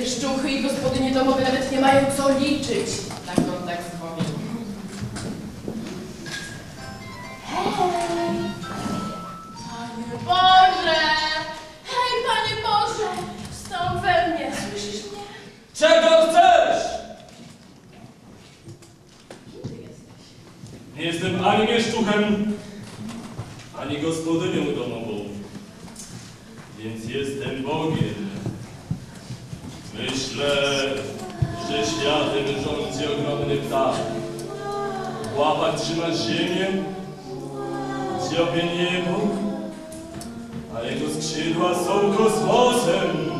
Wieszczuchy i gospodynie domowe nawet nie mają co liczyć na kontakt z Bogiem. Hej! Panie Boże! Hej, Panie Boże! Wstąp we mnie, słyszysz mnie? Czego chcesz? Ty jesteś? Nie jestem ani mieszczuchem, ani gospodynią domową, więc jestem Bogiem. Myślę, że światem rządzi ogromny ptak. W łapach trzymasz ziemię, dziobie niebo, a jego skrzydła są kosmosem.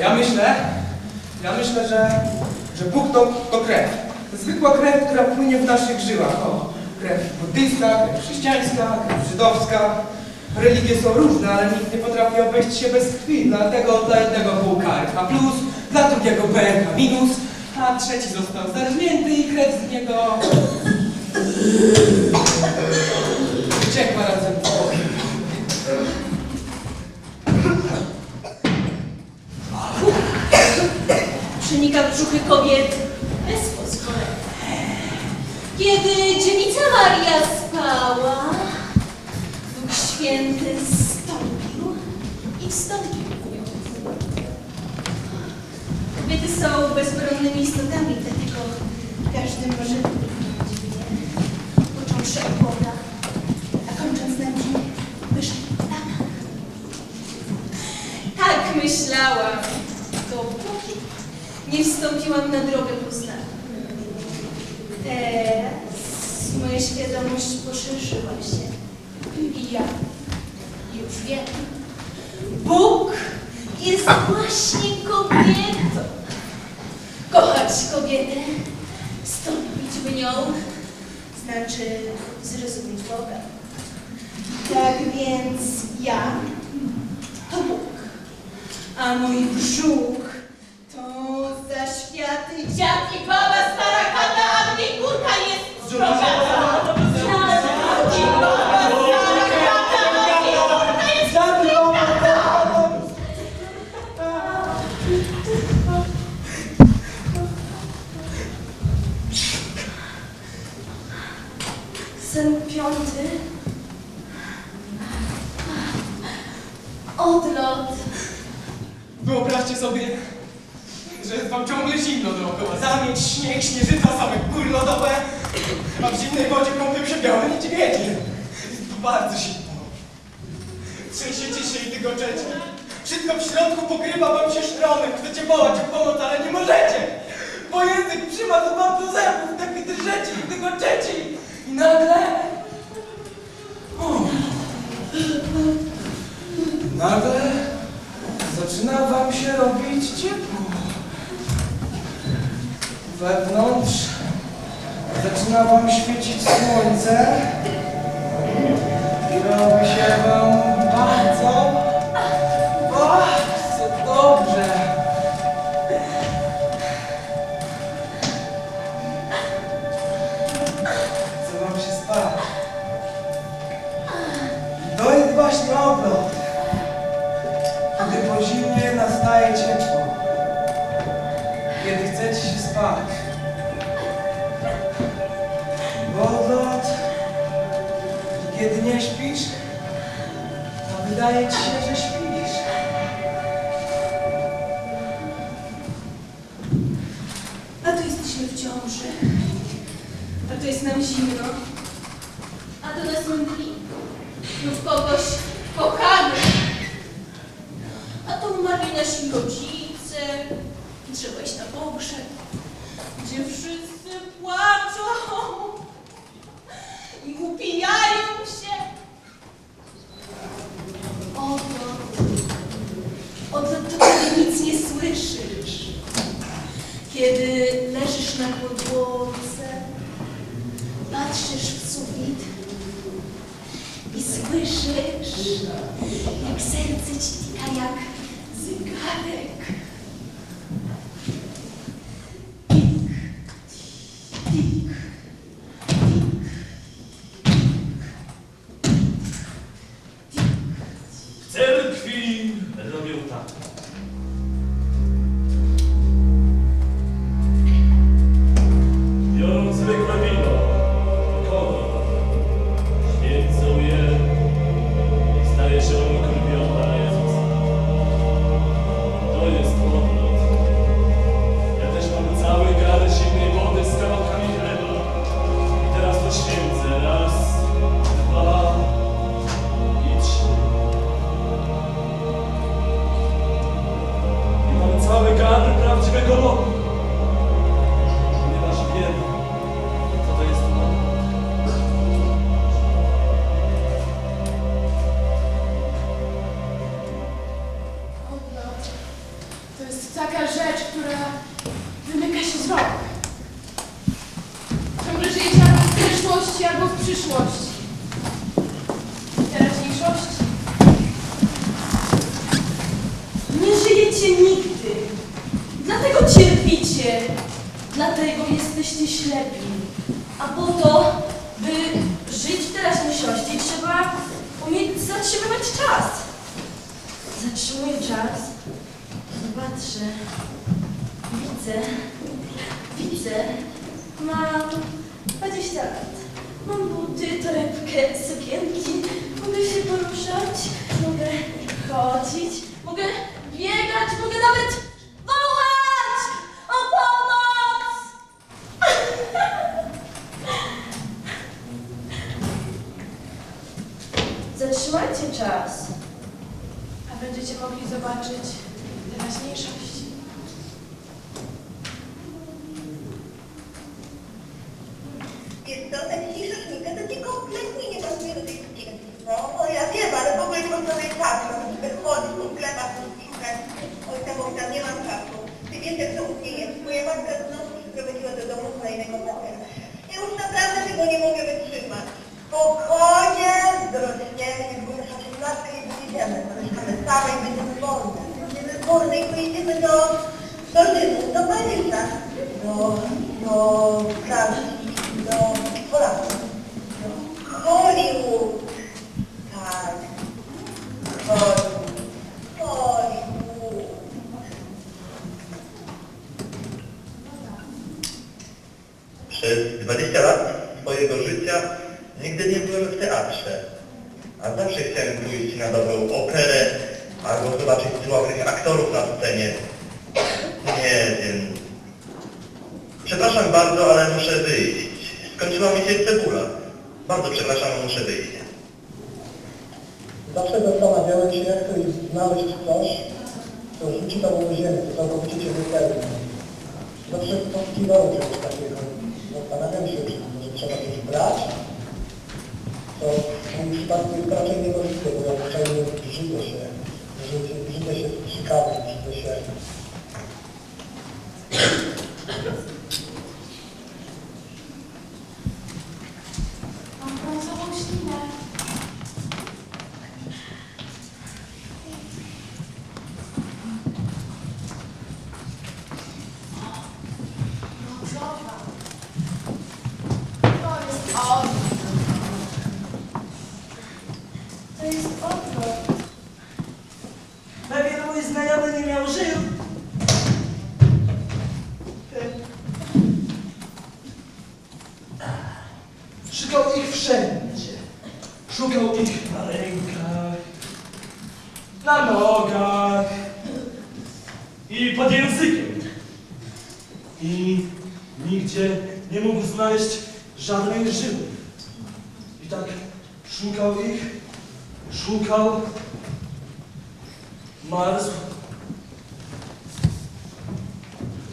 Ja myślę, ja myślę, że, że Bóg to, to krew. Zwykła krew, która płynie w naszych żyłach. O, krew buddyjska, krew chrześcijańska, krew żydowska. Religie są różne, ale nikt nie potrafi obejść się bez krwi. Dlatego dla jednego był KRH plus, dla drugiego BRH minus, a trzeci został zarżnięty i krew z niego wyciekła razem przenika w brzuchy kobiet bez pozwolenia. Kiedy dziewica Maria spała, Duch Święty zstąpił i wstąpił w nią. Kobiety są bezbronnymi istotami, dlatego każdy może wybrnąć w nie, począwszy od Boga, a kończąc na mnie wyżej kolana. Tak myślałam, nie wstąpiłam na drogę poznania. Teraz moja świadomość poszerzyła się i ja już wiem. Bóg jest właśnie kobietą. Kochać kobietę, wstąpić w nią, znaczy zrozumieć Boga. Tak więc ja to Bóg, a mój brzuch dziad i baba stara chata, a mnie górka jest zbrodniana. Dziad i baba stara chata, a mnie górka jest Sen piąty. Odlot. Wyobraźcie sobie, wam ciągle zimno dookoła. Zamieć, śnieg, śnieżyca, same góry lodowe, a w zimnej wodzie kąpią się białe niedźwiedzie. To bardzo zimno. Trzęsiecie się i dygoczecie. Wszystko w środku pokrywa wam się sztronem. Chcecie wołać o pomoc, ale nie możecie. Bo język przymadł wam do zębów, tak drżecie i dygoczecie. I nagle... O. Nagle zaczyna wam się robić ciepło. Wewnątrz zaczyna wam świecić słońce i robi się wam bardzo, bardzo dobrze. Chce wam się spać. To jest właśnie oblot. Gdy po zimnie nastaje. Spać. Odlot. Kiedy nie śpisz, to wydaje ci się, że śpisz. A tu jesteśmy w ciąży. A tu jest nam zimno. A to nas mdli. Lub kogoś kochamy. A to umarli nasi rodzice. Trzeba iść na pogrzeb gdzie wszyscy płaczą i upijają się. Oto, no. oto ty nic nie słyszysz, kiedy leżysz na podłodze, patrzysz w sufit i słyszysz, jak serce ci tika jak zegarek. Żyjecie nigdy. Dlatego cierpicie. Dlatego jesteście ślepi. A po to, by żyć w teraźniejszości, trzeba umieć zatrzymywać czas. Zatrzymuję czas. Patrzę. Widzę. Widzę. Mam 20 lat. Mam buty, torebkę, sukienki. Mogę się poruszać. Mogę chodzić. Mogę biegać. Mogę nawet wołać o pomoc! Zatrzymajcie czas. A będziecie mogli zobaczyć teraźniejszość. Wiesz co, ta dzisiejsza szminka to ci kompletnie nie pasuje do tej sukienki. No, no ja wiem, ale w ogóle nie mam sobie czasu, żeby chodzić po sklepach, po sklepach. Oj tam, oj tam, nie mam czasu. Ty wiesz, jak to u mnie jest. Moja matka znowu przyprowadziła do domu kolejnego faceta. Ja już naprawdę tego nie mogę wytrzymać. Spokojnie, dorośniemy, jak będę na 18 i wyjedziemy. Mieszkamy same i będziemy wolne. Będziemy wolne i pojedziemy do, do Rzymu, do Paryża, do, do Francji, do Polaków, do Hollywood. Tak, Hollywood, Hollywood. Przez 20 lat swojego życia nigdy nie byłem w teatrze, a zawsze chciałem pójść na dobrą operę albo zobaczyć sławnych aktorów na scenie. Nie wiem. Przepraszam bardzo, ale muszę wyjść. Skończyła mi się cebula. Bardzo przepraszam, muszę wyjść. Zawsze zastanawiałem się, jak to jest znaleźć coś, co rzuci tobą do ziemi, co całkowicie cię wypełni. Zawsze poszukiwałem czegoś takiego. Zastanawiam się, czy może trzeba coś brać, co w moim przypadku jest raczej niemożliwe, bo zwyczajnie brzydzę się, brzydzę się strzykawą, brzydzę się i pod językiem. I nigdzie nie mógł znaleźć żadnej żyły. I tak szukał ich, szukał, marzł.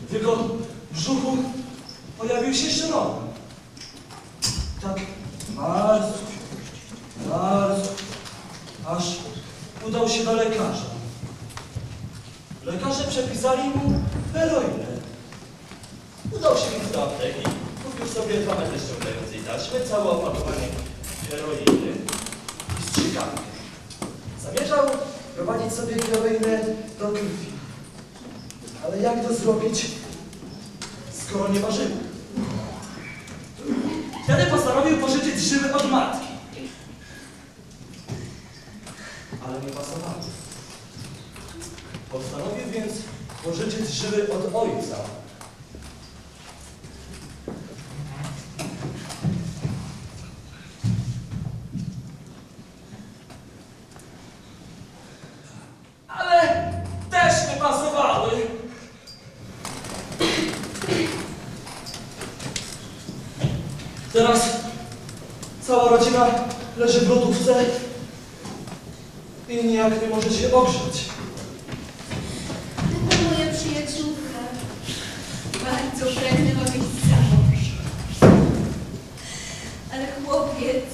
W brzuchu pojawił się szron. Tak marzł, marzł, aż udał się do lekarza. Lekarze przepisali mu heroinę. Udał się więc do apteki, kupił sobie dwa metry ściągającej taśmy, całe opakowanie heroiny i strzykawkę. Zamierzał prowadzić sobie heroinę do krwi. Ale jak to zrobić, skoro nie ma żyły? Wtedy postanowił pożyczyć żyły od matki. Ale nie pasowało. Postanowił więc pożyczyć żyły od ojca. Ale też nie pasowały. Teraz cała rodzina leży w lodówce i nijak nie może się ogrzać. Taka moja przyjaciółka. Bardzo pragnę wyjść za mąż. Ale chłopiec,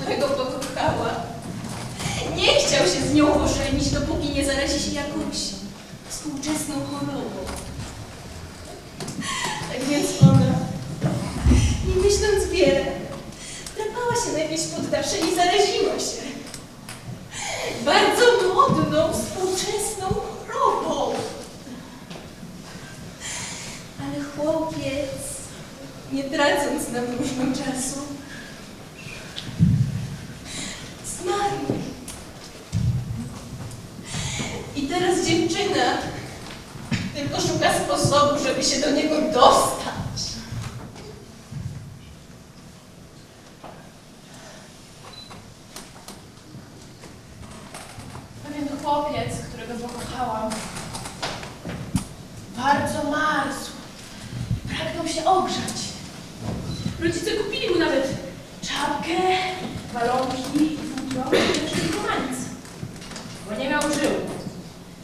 którego pokochała, nie chciał się z nią ożenić, dopóki nie zarazi się jakąś współczesną chorobą. Tak więc ona, nie myśląc wiele, drapała się na jakieś poddasze i zaraziła się. Bardzo modną, współczesną chorobą. Ale chłopiec, nie tracąc nam różną czasu, zmarł. I teraz dziewczyna tylko szuka sposobu, żeby się do niego dostać. Pewien chłopiec, którego pokochałam, bardzo marzł. Pragnął się ogrzać. Rodzice kupili mu nawet czapkę, balonki i futro i też tylko manic. Bo nie miał żył.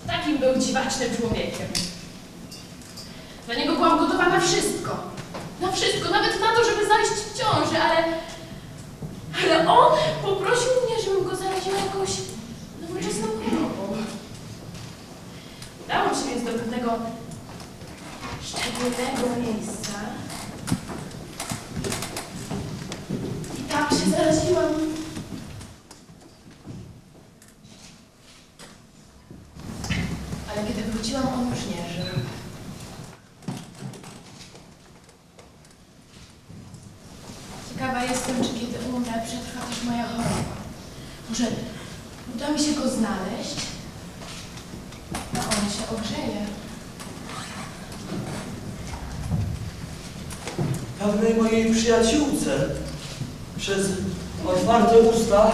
Takim był dziwacznym człowiekiem. Dla niego byłam gotowa na wszystko. Na wszystko, nawet na to, żeby zajść w ciąży, ale... Ale on poprosił mnie, żebym go zaraziła jakąś nowoczesną chorobą. Udałam się więc do pewnego szczególnego miejsca. I tam się zaraziłam. Ale kiedy wróciłam, on już nie żył. Ciekawa jestem, czy kiedy umrę, przetrwa też moja choroba. Może uda mi się go znaleźć, a on się ogrzeje. Pewnej mojej przyjaciółce przez otwarte usta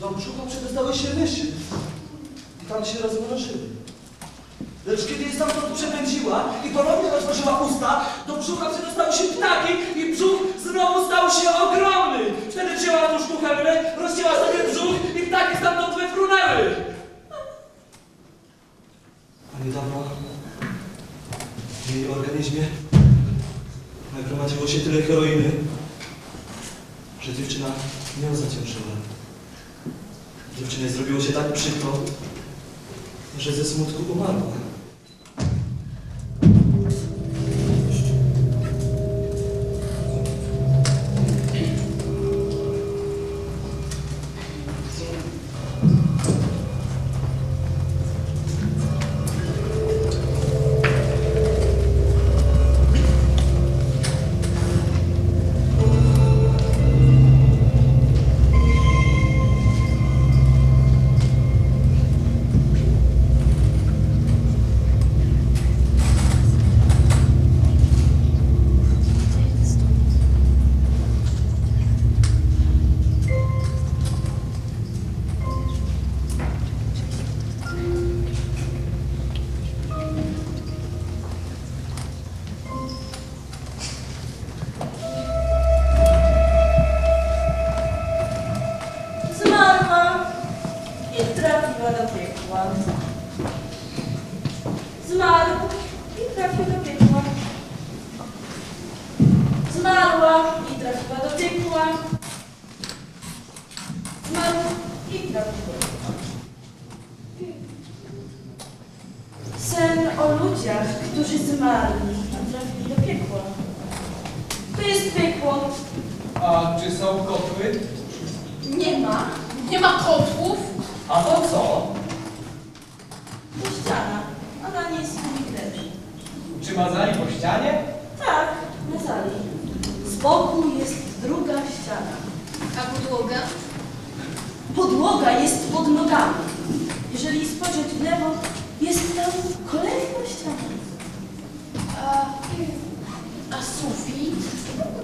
do brzucha przedostały się myszy i tam się rozmnożyły. Lecz kiedy je stamtąd przepędziła i ponownie otworzyła usta, do brzucha przedostały się ptaki i brzuch znowu stał się ogromny. Wtedy wzięła nóż kuchenny, rozcięła sobie brzuch i ptaki stamtąd wyfrunęły. A niedawno w jej organizmie nagromadziło się tyle heroiny, że dziewczyna nie zaciążyła. Dziewczynie zrobiło się tak przykro, że ze smutku umarła. Zmarła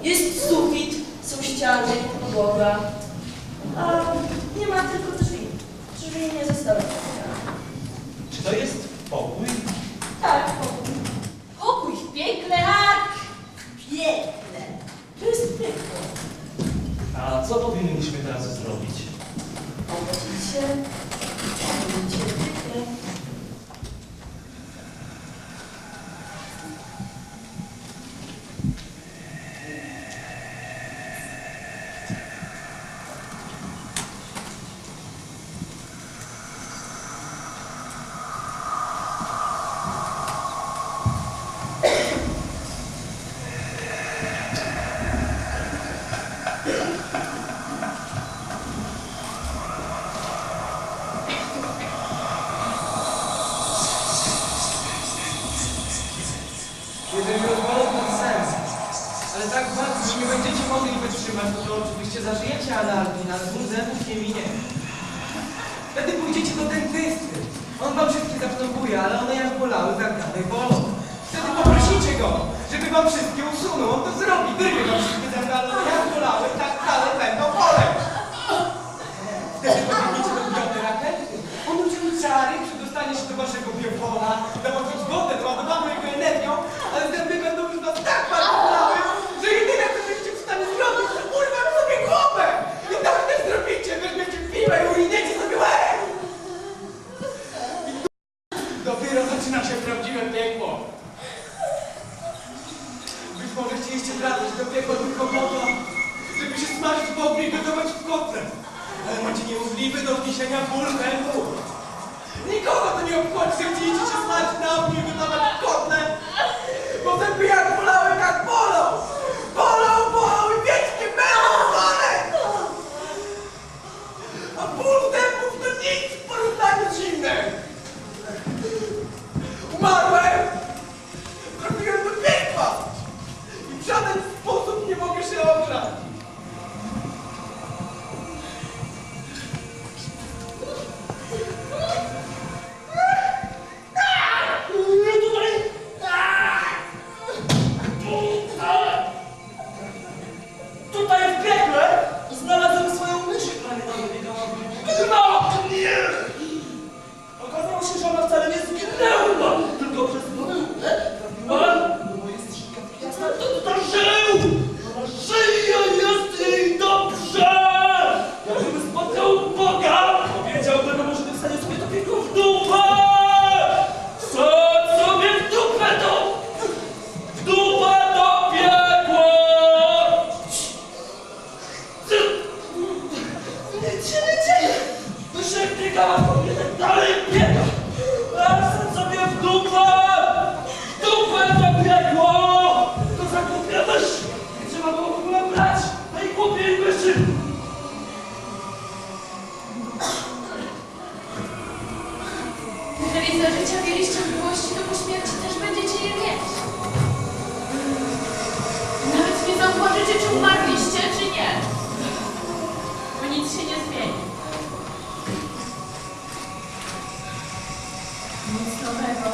Jest sufit, są ściany, podłoga. A nie ma tylko drzwi. Drzwi nie zostały Czy to jest pokój? Tak, pokój. Pokój w piekle? Tak, piekle. To jest piekło. A co powinniśmy teraz zrobić? Obudzić się, obudzić się. go biorę na, na moją zgodę, naładowano jego energią, ale zęby będą już nas tak bardzo nowego.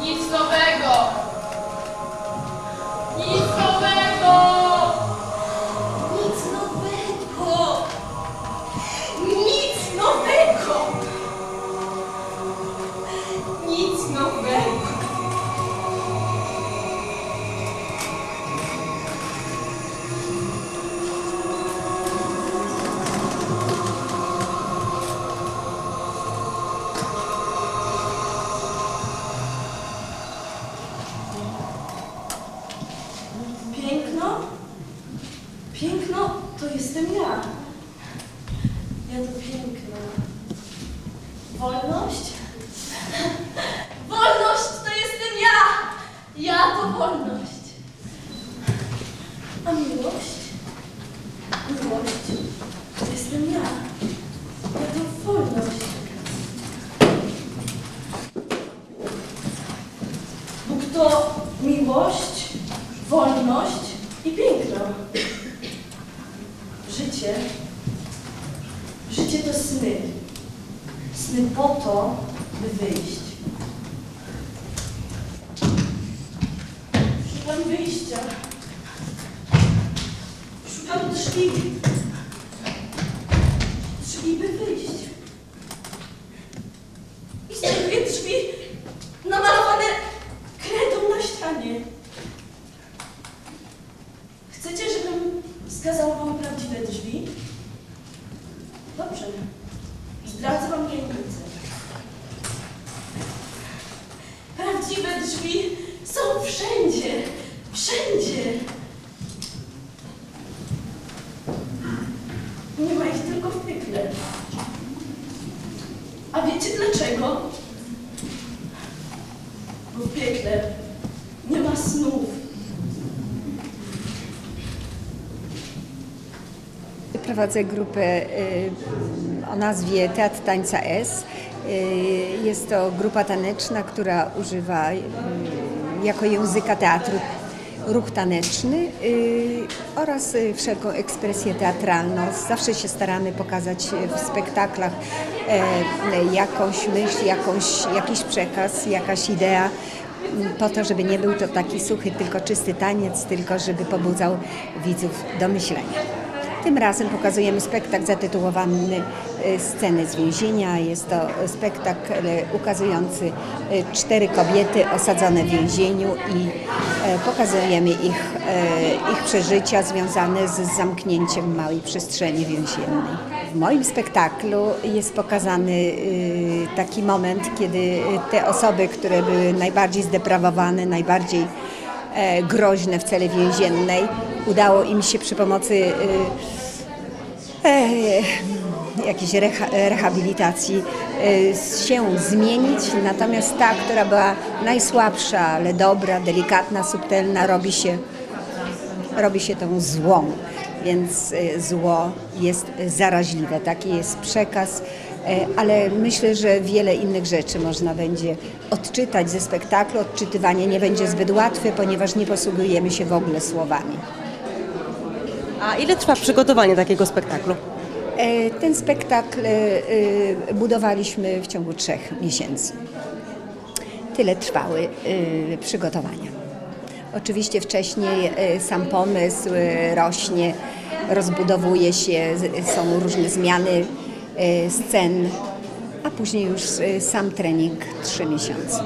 Nic nowego! I znajduję drzwi namalowane kredą na ścianie. Chcecie, żebym wskazała wam prawdziwe drzwi? Dobrze. Zdradzę wam tajemnicę. Prawdziwe drzwi są wszędzie. Wszędzie. Nie ma ich tylko w piekle. A wiecie dlaczego? Bo w piekle nie ma snów. Prowadzę grupę y, o nazwie Teatr Tańca S. Y, Jest to grupa taneczna, która używa y, jako języka teatru ruch taneczny oraz wszelką ekspresję teatralną. Zawsze się staramy pokazać w spektaklach e, jakąś myśl, jakąś, jakiś przekaz, jakaś idea m, po to, żeby nie był to taki suchy, tylko czysty taniec, tylko żeby pobudzał widzów do myślenia. Tym razem pokazujemy spektakl zatytułowany e, Sceny z więzienia. Jest to spektakl e, ukazujący e, cztery kobiety osadzone w więzieniu i pokazujemy ich, ich przeżycia związane z zamknięciem małej przestrzeni więziennej. W moim spektaklu jest pokazany taki moment, kiedy te osoby, które były najbardziej zdeprawowane, najbardziej groźne w celi więziennej. Udało im się przy pomocy e, e, jakiejś reha, rehabilitacji e, się zmienić, natomiast ta, która była najsłabsza, ale dobra, delikatna, subtelna, robi się, robi się tą złą. Więc e, zło jest zaraźliwe, taki jest przekaz. E, Ale myślę, że wiele innych rzeczy można będzie odczytać ze spektaklu. Odczytywanie nie będzie zbyt łatwe, ponieważ nie posługujemy się w ogóle słowami. A ile trwa przygotowanie takiego spektaklu? E, Ten spektakl e, budowaliśmy w ciągu trzech miesięcy. Tyle trwały przygotowania. Oczywiście wcześniej sam pomysł rośnie, rozbudowuje się, są różne zmiany scen, a później już e, sam trening trzy miesiące.